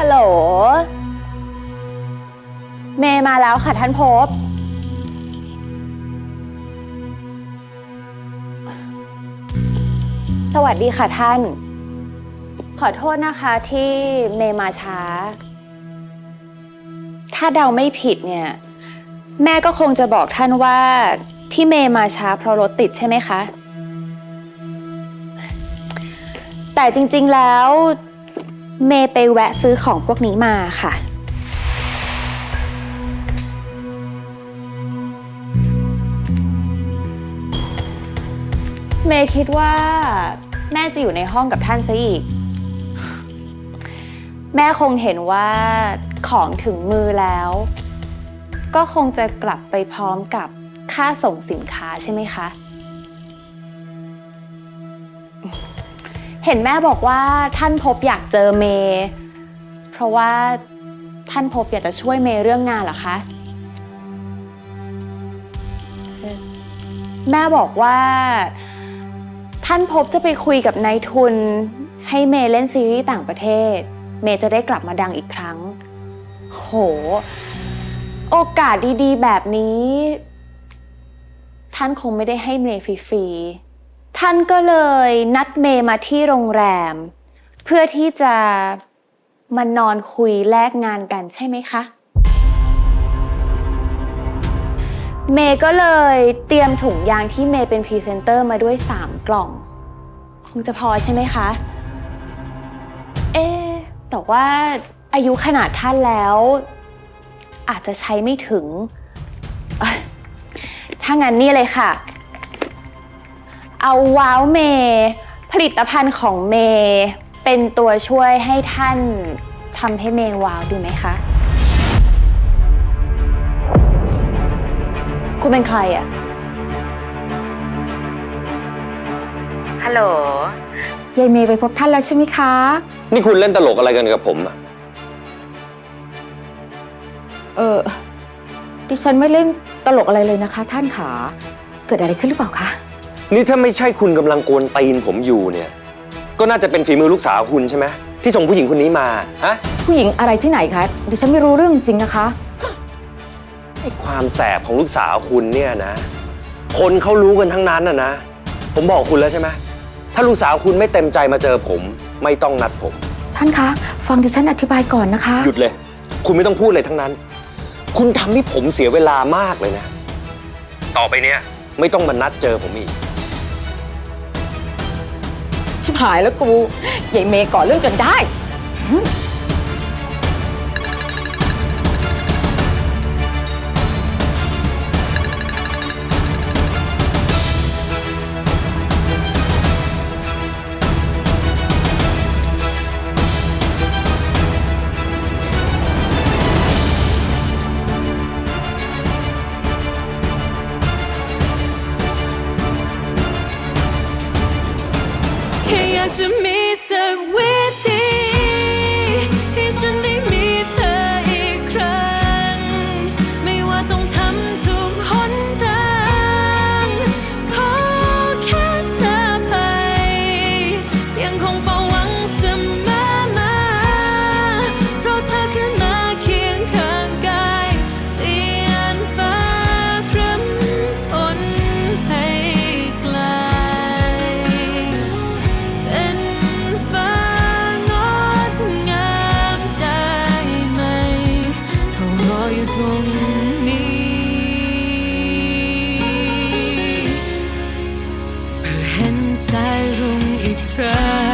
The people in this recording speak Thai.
ฮัลโหล เมย์มาแล้วค่ะท่านพบ สวัสดีค่ะท่าน ขอโทษนะคะที่เมย์มาช้า ถ้าเดาไม่ผิดเนี่ย แม่ก็คงจะบอกท่านว่าที่เมย์มาช้าเพราะรถติดใช่ไหมคะ แต่จริงๆแล้ว เมย์ไปแวะซื้อของพวกนี้มาค่ะ เมย์คิดว่า แม่จะอยู่ในห้องกับท่านซะอีก แม่คงเห็นว่าของถึงมือแล้ว ก็คงจะกลับไปพร้อมกับค่าส่งสินค้าใช่ไหมคะ เห็นแม่บอกว่าท่านพบอยากเจอเมย์เพราะว่าท่านพบอยากจะช่วยเมย์เรื่องงานเหรอคะ แม่บอกว่า ท่านพบจะไปคุยกับนายทุน ให้เมย์เล่นซีรีส์ต่างประเทศ เมย์จะได้กลับมาดังอีกครั้ง โห โอกาสดีๆ แบบนี้ ท่านคงไม่ได้ให้เมย์ฟรีๆ ท่านก็เลยนัดเมย์มาที่โรงแรม เพื่อที่จะมานอนคุยแลกงานกันใช่ไหมคะ เมย์ก็เลยเตรียมถุงยางที่เมย์เป็นพรีเซนเตอร์มาด้วย 3 กล่อง คงจะพอใช่ไหมคะ เอ๊ะแต่ว่าอายุขนาดท่านแล้ว อาจจะใช้ไม่ถึงเอ้ยถ้างั้นนี่เลยค่ะ เอาว้าวเมย์ผลิตภัณฑ์ของเมย์เป็นตัวช่วยให้ท่านทำให้เมย์ว้าวดีไหมคะ คุณเป็นใครอะฮัลโหล ยายเมย์ไปพบท่านแล้วใช่ไหมคะ นี่คุณเล่นตลกอะไรกันกับผมอะเออ ดิฉันไม่เล่นตลกอะไรเลยนะคะ ท่านขา เกิดอะไรขึ้นหรือเปล่าคะ นี่ถ้าไม่ใช่คุณกำลังโกนตีนผมอยู่เนี่ย ก็น่าจะเป็นฝีมือลูกสาวคุณใช่ไหมที่ส่งผู้หญิงคนนี้มาฮะผู้หญิงอะไรที่ไหนคะดิฉันไม่รู้เรื่องจริงนะคะ ไอ้ความแสบของลูกสาวคุณเนี่ยนะ คนเขารู้กันทั้งนั้นนะนะ ผมบอกคุณแล้วใช่ไหมถ้าลูกสาวคุณไม่เต็มใจมาเจอผม ไม่ต้องนัดผม ท่านคะ ฟังดิฉันอธิบายก่อนนะคะ หยุดเลย คุณไม่ต้องพูดเลยทั้งนั้น คุณทำให้ผมเสียเวลามากเลยนะ ต่อไปเนี้ยไม่ต้องมานัดเจอผมอีก ชิบหายแล้วกูยายเมย์ก่อเรื่องจนได้ to me. 太容易破